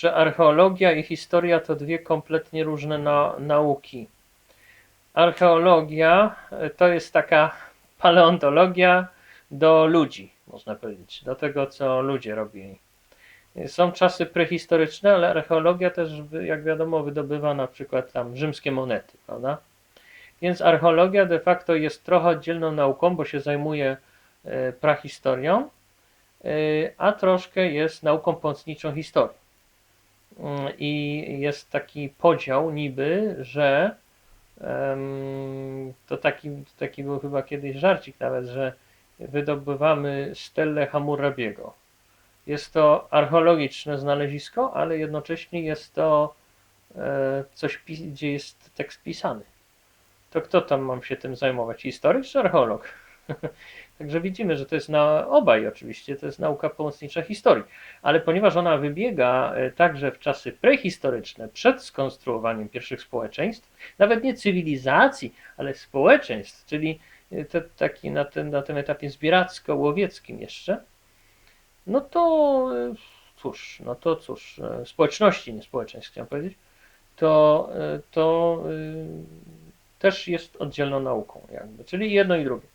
że archeologia i historia to dwie kompletnie różne na, nauki. Archeologia e, to jest taka paleontologia do ludzi, można powiedzieć, do tego, co ludzie robili. Są czasy prehistoryczne, ale archeologia też, jak wiadomo, wydobywa na przykład tam rzymskie monety, prawda? Więc archeologia de facto jest trochę oddzielną nauką, bo się zajmuje e, prahistorią, e, a troszkę jest nauką pomocniczą historii. I jest taki podział niby, że to taki, taki był chyba kiedyś żarcik nawet, że wydobywamy Stellę Hammurabiego. Jest to archeologiczne znalezisko, ale jednocześnie jest to e, coś, gdzie jest tekst pisany. To kto tam mam się tym zajmować? Historyk czy archeolog? Także widzimy, że to jest na obaj oczywiście, to jest nauka pomocnicza historii. Ale ponieważ ona wybiega e, także w czasy prehistoryczne, przed skonstruowaniem pierwszych społeczeństw, nawet nie cywilizacji, ale społeczeństw, czyli e, te, taki na tym, na tym etapie zbieracko-łowieckim jeszcze, no to e, cóż, no to cóż, społeczności, nie społeczeństw chciałem powiedzieć, to, to też jest oddzielną nauką jakby, czyli jedno i drugie.